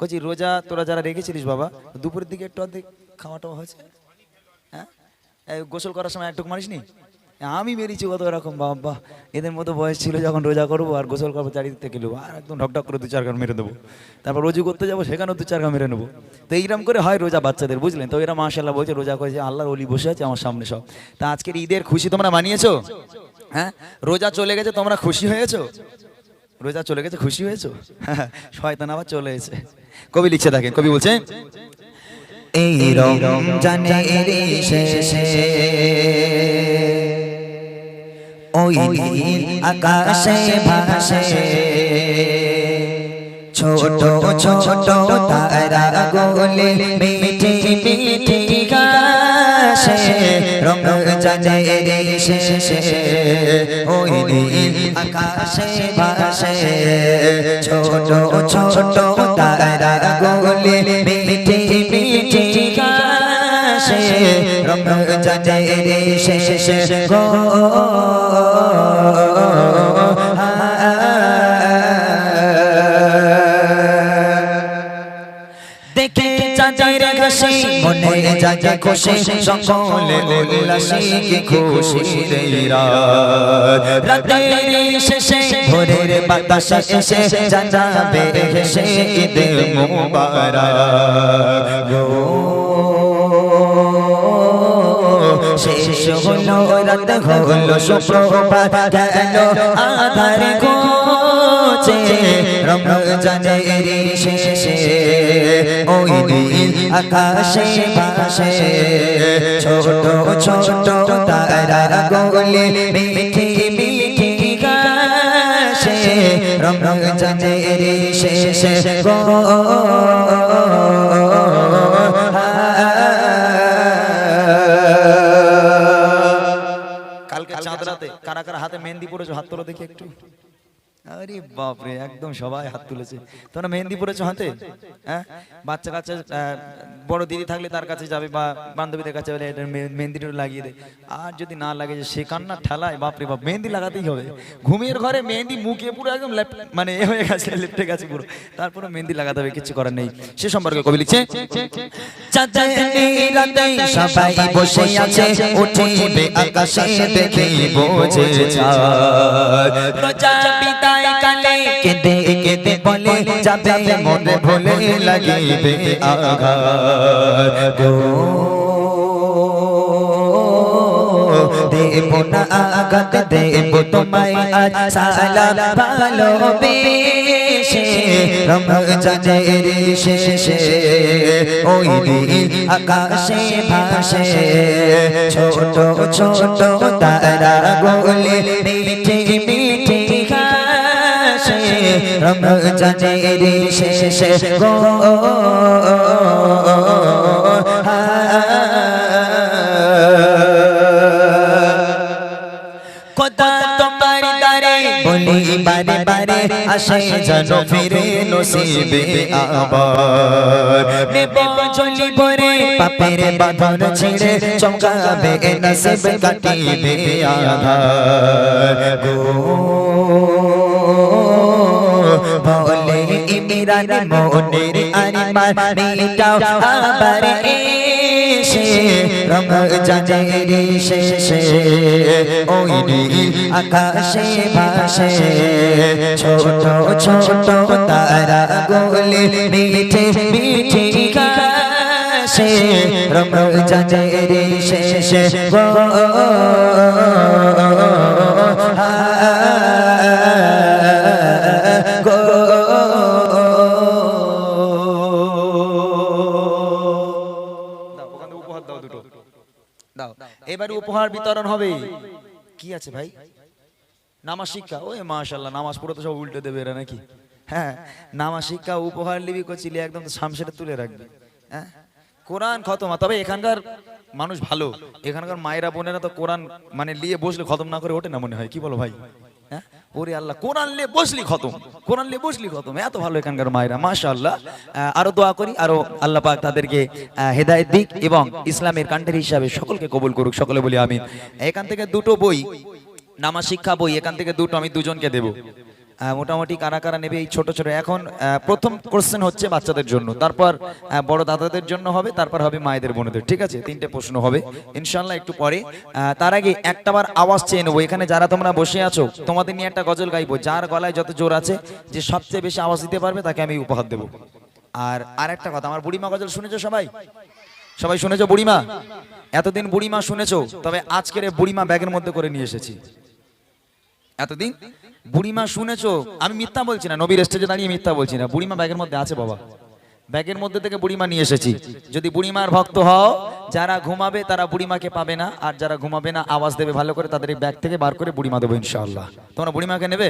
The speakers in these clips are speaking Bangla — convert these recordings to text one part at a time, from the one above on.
কচি রোজা তোরা যারা রেখেছিলিস বাবা, দুপুরের দিকে একটু অর্ধেক খাওয়া টাওয়া হয়েছে। হ্যাঁ? গোসল করার সময় একটু মারিসনি আমি মেরেছি কত এরকম বাবা। এদের মতো বয়স ছিল যখন রোজা করব আর গোসল করব চারিদিক থেকে নেব আর একদম ঢকঢক করে দু চার গান মেরে দেবো। তারপর রোজু করতে যাব, সেখানেও দু চার গান মেরে নেব। তো এইরকম করে হয় রোজা বাচ্চাদের, বুঝলেন? তো এরা মাশাল্লাহ বলছে, রোজা করেছে, আল্লাহর অলি বসে আছে আমার সামনে সব। তা আজকের ঈদের খুশি তোমরা মানিয়েছো? হ্যাঁ? রোজা চলে গেছে, তোমরা খুশি হয়েছো? রোজা চলে গেছে, খুশি হয়েছো? শয়তান আবার চলে এসে কবি লিখছে দেখেন, কবি বলছে, এই রমজানের শেষে ওই আকাশে ভাসে। ছোট ছোট তারা গোলে মিঠি মিঠি রমজানের শেষে ওই নীল আকাশে ভাসে ছোট ছোট তারা গোলে ঘাসে মনে যাজা খুশি সকলে উল্লাসে কি খুশি রাত। শেষে ভোরের বাতাসে এসে জানাবে হেসে ঈদ মুবারক। গো শেষ হলো রাত হলো সুপ্রভাত। গেল আধার গোচে রমজানের শেষে। ওই নীল আকাশে ভাসে ছোট ছোট তারা গোলে মিঠি মিঠি গাছে রমজানের শেষে গো। কালকে চাঁদ রাতে কারা কারা হাতে মেহেন্দি পড়েছো হাত তোলো দেখি একটু। আরে বাপরে একদম সবাই হাত তুলেছে। তোমরা মেহেন্দি পড়েছো হাতে? হ্যাঁ? বাচ্চা কাচ্চা বড় দিদি থাকলে তার কাছে যাবে বা বান্ধবীদের কাছে বলে এটা মেহেন্দিটা লাগিয়ে দে। আর যদি না লাগে যে সে কান্না ঠেলায় বাপরে বাপ মেহেন্দি লাগাতেই হবে। ঘুমের ঘরে মেহেন্দি মুখে পুরো একদম মানে এ হয়ে গেছে লেপটে গেছে পুরো। তারপরে মেহেন্দি লাগাতে হবে কিছু করার নেই। সে সম্পর্কে কবি লিখছে সবাই বসে আছে উঠিবে আকাশে দেখে বোঝে চাঁদ রোজা বিদায় কালে কেঁদে কেঁদে বলে, যাবে মনে ভুলে, লাগিবে আঘাত। দেব না আঘাত, দেব তোমায় আজ সালাম ভালোবেসে। রমজানের শেষে ওই নীল আকাশে ভাসে। ছোট ছোট তারা গোলে রমজানের শেষে গো খোদা তোমার দারে বলি বারে বারে আসে যেন ফিরে নসিবে আবার। নেব চলি ভরে পাপের বাঁধন ছেড়ে চমকাবে নসিব কাটিবে আধার গো বলে ইমিরান মনের আরিমান মেটাও আবার এসে রমজানের শেষে ওই নীল আকাশে ভাসে ছোট ছোট তারা গোলে মিঠে মিঠে গাছে রমজানের শেষে গো দাও। এবারে উপহার বিতরণ হবে। কি আছে ভাই? নামাজ শিক্ষা? ওই মাশাল্লাহ নামাজ পড়ে তো সব উল্টে দেবে এরা নাকি? হ্যাঁ নামাজ শিক্ষা উপহার লিবি কচিলি একদম তো সামসেটা তুলে রাখবে। হ্যাঁ? কোরআন খতমা। তবে এখানকার মানুষ ভালো। এখানকার মায়েরা বোনেরা তো কোরআন মানে লিয়ে বসলে খতম না করে ওঠে না মনে হয়? কি বলো ভাই? হ্যাঁ? ওরে আল্লাহ কোরআন বসলি খতম কোরআন বসলি খতম। এত ভালো এখানকার মায়েরা মাশাআল্লাহ। আহ, আরও দোয়া করি আরও আল্লাহ পাক তাদেরকে হেদায়েত দিক এবং ইসলামের কান্ডের হিসাবে সকলকে কবুল করুক সকলে বলি আমি এখান থেকে দুটো বই নামা শিক্ষা বই এখান থেকে দুটো আমি দুজনকে দেব। মোটামুটি কারা কারা নেবে এই ছোট ছোট। এখন প্রথম কোশ্চেন হচ্ছে বাচ্চাদের জন্য। তারপর বড় দাদাদের জন্য হবে, তারপর হবে মায়েদের, বোনদের। ঠিক আছে? তিনটে প্রশ্ন হবে। ইনশাল্লাহ একটু পরে। তার আগে একটাবার আওয়াজ চেয়ে নেব। এখানে যারা তোমরা বসে আছো, তোমাদের নিয়ে একটা গজল গাইবো। যার গলায় যত জোর আছে, যে সবচেয়ে বেশি আওয়াজ দিতে পারবে, তাকে আমি উপহার দেবো। আর আর একটা কথা, আমার বুড়িমা গজল শুনেছো সবাই? সবাই শুনেছো বুড়িমা? এতদিন বুড়িমা শুনেছো, তবে আজকের বুড়িমা ব্যাগের মধ্যে করে নিয়ে এসেছি। এতদিন? বুড়িমা শুনেছো? আমি মিথ্যা বলছি না, নবীর স্টেজে দাঁড়িয়ে মিথ্যা বলছি না। বুড়িমা ব্যাগের মধ্যে আছে বাবা। ব্যাগের মধ্যে থেকে বুড়িমা নিয়ে এসেছি। যদি বুড়িমার ভক্ত হও, যারা ঘুমাবে তারা বুড়িমাকে পাবে না, আর যারা ঘুমাবে না, আওয়াজ দেবে ভালো করে, তাদের এই ব্যাগ থেকে বার করে বুড়িমা দেবো ইনশাআল্লাহ। তোমরা বুড়িমাকে নেবে?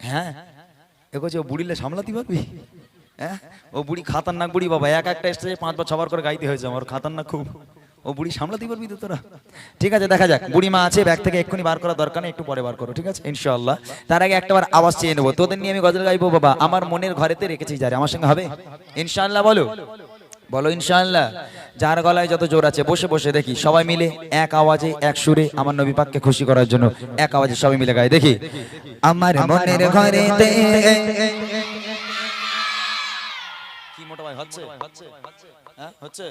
হ্যাঁ? এগোছে ও বুড়িলে সামলাতে পারবি? হ্যাঁ? ও বুড়ি খাতারনাক বুড়ি বাবা, এক একটা স্টেজে পাঁচবার ছবার করে গাইতে হয়েছে আমার, খাতারনাক খুব। ও বুড়ি সামলাতে পারবি তো তোরা? ঠিক আছে দেখা যাক। বুড়ি মা আছে ব্যাগ থেকে এক্ষুনি বার করা দরকার নেই একটু পরে বার করো ঠিক আছে? ইনশাল্লাহ তার আগে একটাবার আওয়াজ চেয়ে নেব। তোদের নিয়ে আমি গজল গাইবো বাবা। আমার মনের ঘরেতে রেখেছি যারে। আমার সঙ্গে হবে? ইনশাআল্লাহ বলো। বলো ইনশাআল্লাহ। যার গলায় যত জোর আছে বসে বসে দেখি। সবাই মিলে এক আওয়াজে এক সুরে আমার নবী পাককে খুশি করার জন্য এক আওয়াজে সবাই মিলে গাই দেখি। আমার মনের ঘরেতে কি হচ্ছে? হ্যাঁ হচ্ছে?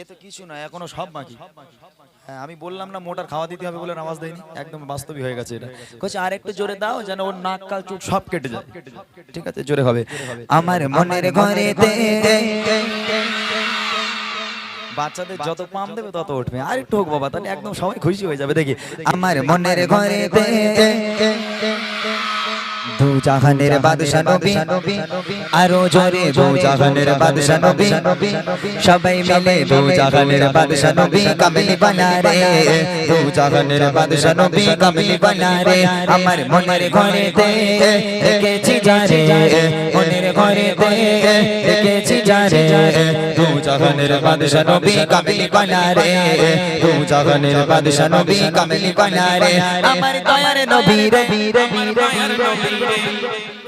এ তো কিছু না, এখনও সব হ্যাঁ আমি বললাম না মোটার খাওয়া দিতে হবে বলে আওয়াজ দেয়নি, একদম বাস্তবিক হয়ে গেছে এটা। কচ্ছে আর একটু জোরে দাও যেন ওর নাক, কাল সব কেটে যায়। ঠিক আছে, জোরে হবে। আমার মনের ঘরেতে বাচ্চাদের যত পাম দেবে তত উঠবে। আর একটু হোক বাবা, তাহলে একদম সবাই খুশি হয়ে যাবে, দেখি। আমার মনের ঘরেতে দু জাহানের বাদশা নবী আরও জোরে দু জাহানের বাদশা নবী। সবাই মিলে দু জাহানের বাদশা নবী কামিলি বানা রে। দু জাহানের বাদশা নবী কামিলি বানা রে। আমার মনের ঘরেতে রেখেছি যারে মনের ঘরেতে রেখেছি যারে বাদশা নবী কামিল রে বাদশা নবী কামিল রে, আমার দয়ার নবী রে।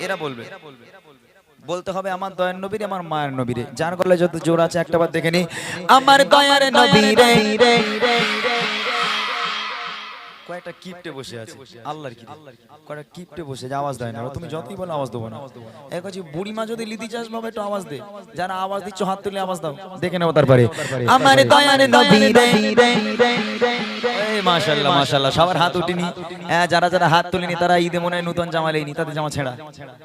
এরা বলবে, বলতে হবে আমার দয়ার নবীরে আমার মায়ের নবীরে যার গলায় যত জোর আছে একটাবার দেখে নি। আমার দয়ার নবী রে। কয়েকটা কিপটে বসে আছে। আল্লাহর কি কয়েকটা কিপটে বসে আছে আওয়াজ দেয় না। তুমি যতই বলো আওয়াজ দেবো না। এক বুড়িমা যদি লিদি চাস বাবা একটু আওয়াজ দে। যারা আওয়াজ দিচ্ছ হাত তুলে আওয়াজ দাও। দেখে নেব তারপরে। আমার দয়ার নবী রে। এই মাশাআল্লাহ মাশাআল্লাহ। সবার হাত উঠিনি। হ্যাঁ যারা যারা হাত তুলিনি তারা ঈদে মনে হয় নতুন জামা লেনি তাদের জামা ছেঁড়া।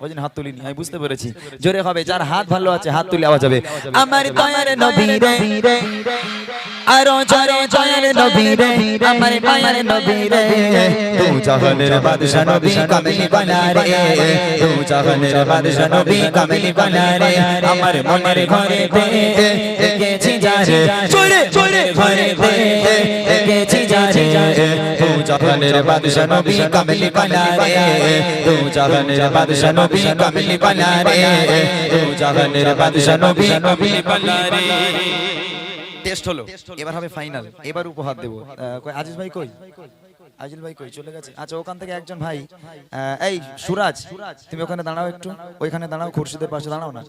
জন্য হাত তুলিনি। আমি বুঝতে পেরেছি। জোরে হবে। যার হাত ভালো আছে হাত তুলে আওয়াজ হবে। আমার দয়ার নবী রে। আরও জরে জয়ের নবী রে আমার মায়ের নবী রে তু জাহানের বাদশা নবী কামিলি বানা রে তু জাহানের বাদশা নবী কামিলি বানা রে আমার মনের ঘরে তে রেখেছি যারে জোরে জোরে ঘরে তে যারে। তু জাহানের নবী রে জাহানের নবী রে রে টেস্ট হলো এবার হবে ফাইনাল এবার উপহার দেবো আজিজ ভাই কই আজিল ভাই কই চলে গেছে আচ্ছা ওখান থেকে একজন ভাই এই সুরাজ তুমি ওখানে দাঁড়াও একটু ওইখানে দাঁড়াও খুরশিদের পাশে দাঁড়াও না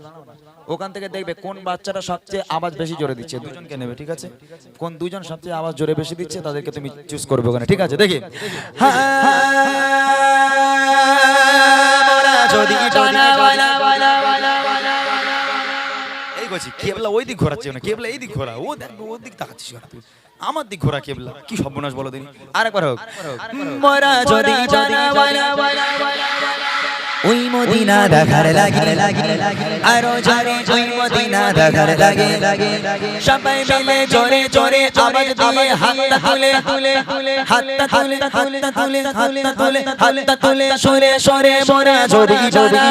ওখান থেকে দেখবে কোন বাচ্চাটা সবচেয়ে আওয়াজ বেশি জোরে দিচ্ছে দুজনকে নেবে ঠিক আছে কোন দুজন সবচেয়ে আওয়াজ জোরে বেশি দিচ্ছে তাদেরকে তুমি চুজ করবে ওখানে ঠিক আছে দেখি যদি এই কেবলা ওই দিক ঘোরাচ্ছে না কেবলা এই দিক ঘোরা ও দেখ ও দিক তাকাচ্ছিস না? আমার দিক ঘোরা কেবলা কি সর্বনাশ বলো দিন? আরেকবার হোক মরা যদি জানা ওই মদিনা দেখার লাগে, আরও জোরে ওই মদিনা দেখার লাগে। সবাই মিলে জোরে জোরে আওয়াজ দিয়ে হাতটা তুলে তুলে হাতটা তুলে হাতটা তুলে হাতটা তুলে হাতটা তুলে, সরে সরে, মোরা যদি জানা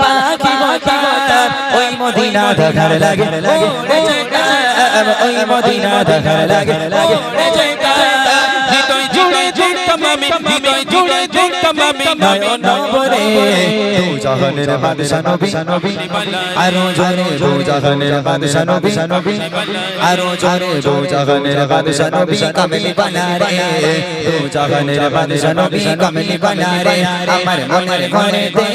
পাখি মতা ওই মদিনা দেখার লাগে ওই মদিনা দেখার লাগে জুড়ে আমি, হৃদয় জুড়ে দেখতাম আমি নয়ন নবরে তু জাহানের বাদশা নবী, আরও জোরে তু জাহানের বাদশা নবী, আরও জোরে তু জাহানের বাদশা নবী কামিলি বানা রে তু জাহানের বাদশা নবী কামিলি বানা রে আমার মনের ঘরে দে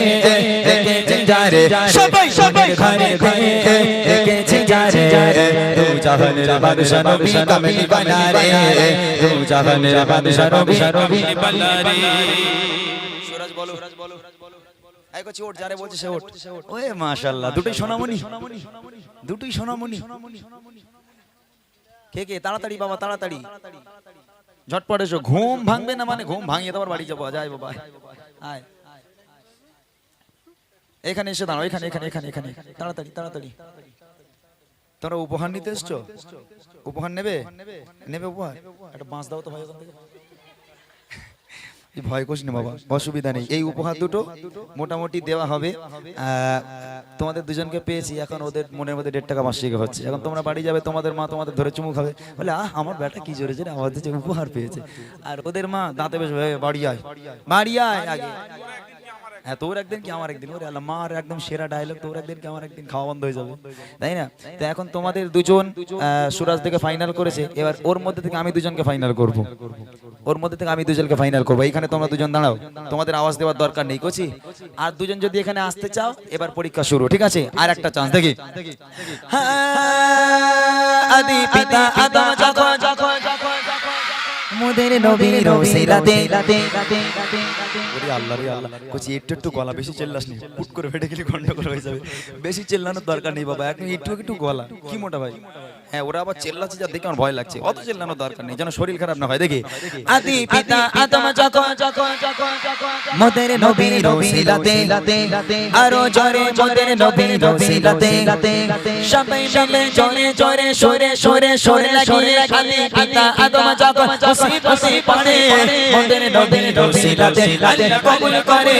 রেখেছি যারে সবাই সবাই ঘরে দে রেখেছি যারে জাহানের তাড়াতাড়ি বাবা তাড়াতাড়ি ঝটপট এসো ঘুম ভাঙবে না মানে ঘুম ভাঙিয়ে তোমার বাড়ি যাব যাই বাবা এখানে এসে দাঁড়াও এখানে এখানে এখানে এখানে তাড়াতাড়ি তাড়াতাড়ি তোমরা উপহার নিতে এসছো? উপহার নেবে? নেবে। উপহার? একটা বাঁশ দাও তো ভাই ওখান থেকে। ভয় করিস না বাবা অসুবিধা নেই। এই উপহার দুটো মোটামুটি দেওয়া হবে। তোমাদের দুজনকে পেয়েছি। এখন ওদের মনের মধ্যে দেড় টাকা মাসিক হচ্ছে। এখন তোমরা বাড়ি যাবে তোমাদের মা তোমাদের ধরে চুমু খাবে। বলে আহ আমার বেটা কি জোরে জোরে আমাদের যে উপহার পেয়েছে। আর ওদের মা দাঁতে বেশ "এ, বাড়ি আয়। বাড়ি আয়। আগে। হ্যাঁ তোর একদিন কি আমার একদিন? ওরে আল্লাহ মার একদম সেরা ডায়লগ তোর একদিন কি আমার একদিন? খাওয়া বন্ধ হয়ে যাবে। তাই না? তো এখন তোমাদের দুজন সুরাজ থেকে ফাইনাল করেছে। এবার ওর মধ্যে থেকে আমি দুজনকে ফাইনাল করব। ওর মধ্যে থেকে আমি দুজনকে ফাইনাল করব। এখানে তোমরা দুজন দাঁড়াও। তোমাদের আওয়াজ দেওয়ার দরকার নেই কোচি। আর দুজন যদি এখানে আসতে চাও এবার পরীক্ষা শুরু ঠিক আছে? আর একটা চান্স দেখি। হ্যাঁ, আদি পিতা আদম যখন যখন মোদের নবীর ওসিলাতে। ওরে আল্লাহ রে আল্লাহ। কোচি একটু একটু গলা বেশি চেল্লাস নি হুট করে ফেটে গেলে গন্ডগোল হয়ে যাবে। বেশি চেল্লানোর দরকার নেই বাবা একটু একটু গলা। কি মোটা ভাই? হ্যাঁ ওরা আবার চেল্লাচ্ছে যা দেখে আমার ভয় লাগছে অত চেল্লানোর দরকার নেই যেন শরীর খারাপ না হয় দেখি আদি পিতা আদম যখন মোদের নবীর ওসিলাতে আরও জোরে মোদের নবীর ওসিলাতে সবাই মিলে জোরে জোরে সরে সরে সরে লাগিয়ে আদি পিতা আদম যখন খুশি খুশি পড়ে মোদের নবীর ওসিলাতে আল্লাহ কবুল করে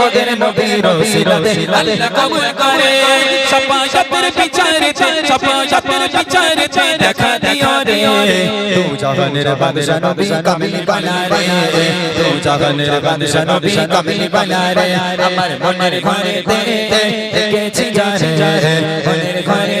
মোদের নবীর ওসিলাতে আল্লাহ কবুল করে সপাশতের বিচারে সপাশতের বিচারে দেখা দিও রে। তু জাহানের বাদশা নবী কামিল বানা রে। তু জাহানের বাদশা নবী কামিল বানা রে। আমার মনের ঘরে তে দেখেছি জানে মনের ঘরে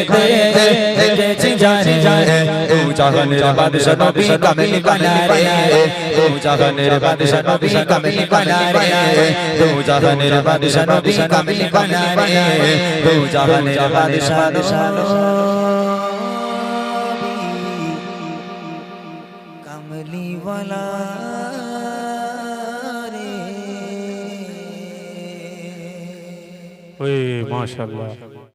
তে দেখেছি জানে তু জাহানের বাদশা নবী কামিল বানা রে। তু জাহানের বাদশা নবী কামিল বানা রে। তু জাহানের বাদশা নবী কামিল বানা রে। তু জাহানের বাদশা কমলি রে ওই মাশাআল্লাহ